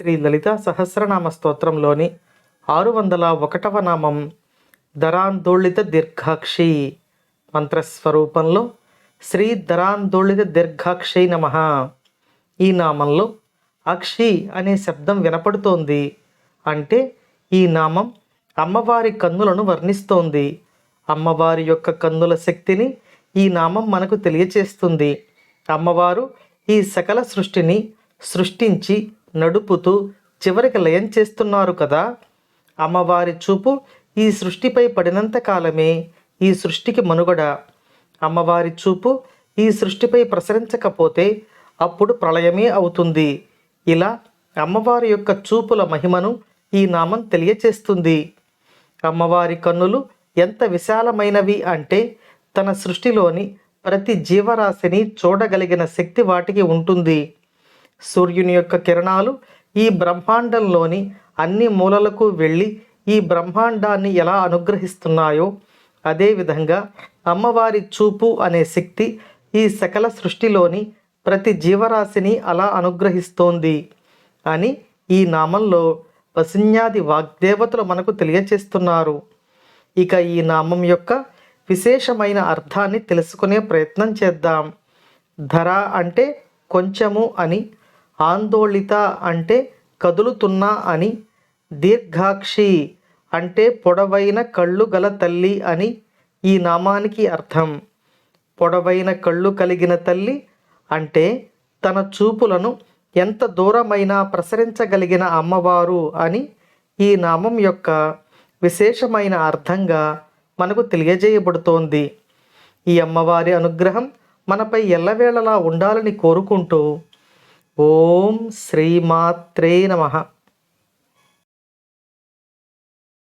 శ్రీ లలిత సహస్రనామ స్తోత్రంలోని ఆరు వందల ఒకటవ నామం ధరాందోళిత దీర్ఘాక్షి మంత్రస్వరూపంలో శ్రీ ధరాందోళిత దీర్ఘాక్షి నమ. ఈ నామంలో అక్షి అనే శబ్దం వినపడుతోంది అంటే ఈ నామం అమ్మవారి కన్నులను వర్ణిస్తోంది. అమ్మవారి యొక్క కన్నుల శక్తిని ఈ నామం మనకు తెలియచేస్తుంది. అమ్మవారు ఈ సకల సృష్టిని సృష్టించి నడుపుతూ చివరికి లయం చేస్తున్నారు కదా. అమ్మవారి చూపు ఈ సృష్టిపై పడినంత కాలమే ఈ సృష్టికి మనుగడ. అమ్మవారి చూపు ఈ సృష్టిపై ప్రసరించకపోతే అప్పుడు ప్రళయమే అవుతుంది. ఇలా అమ్మవారి యొక్క చూపుల మహిమను ఈ నామం తెలియచేస్తుంది. అమ్మవారి కన్నులు ఎంత విశాలమైనవి అంటే తన సృష్టిలోని ప్రతి జీవరాశిని చూడగలిగిన శక్తి వాటికి ఉంటుంది. సూర్యుని యొక్క కిరణాలు ఈ బ్రహ్మాండంలోని అన్ని మూలలకు వెళ్ళి ఈ బ్రహ్మాండాన్ని ఎలా అనుగ్రహిస్తున్నాయో అదేవిధంగా అమ్మవారి చూపు అనే శక్తి ఈ సకల సృష్టిలోని ప్రతి జీవరాశిని అలా అనుగ్రహిస్తోంది అని ఈ నామంలో వసిన్యాది వాగ్దేవతలు మనకు తెలియచేస్తున్నారు. ఇక ఈ నామం యొక్క విశేషమైన అర్థాన్ని తెలుసుకునే ప్రయత్నం చేద్దాం. ధర అంటే కొంచెము అని ఆందోళిత అంటే కదులుతున్నా అని దీర్ఘాక్షి అంటే పొడవైన కళ్ళు గల తల్లి అని ఈ నామానికి అర్థం. పొడవైన కళ్ళు కలిగిన తల్లి అంటే తన చూపులను ఎంత దూరమైనా ప్రసరించగలిగిన అమ్మవారు అని ఈ నామం యొక్క విశేషమైన అర్థంగా మనకు తెలియజేయబడుతోంది. ఈ అమ్మవారి అనుగ్రహం మనపై ఎల్లవేళలా ఉండాలని కోరుకుంటూ ఓం శ్రీమాత్రే నమః.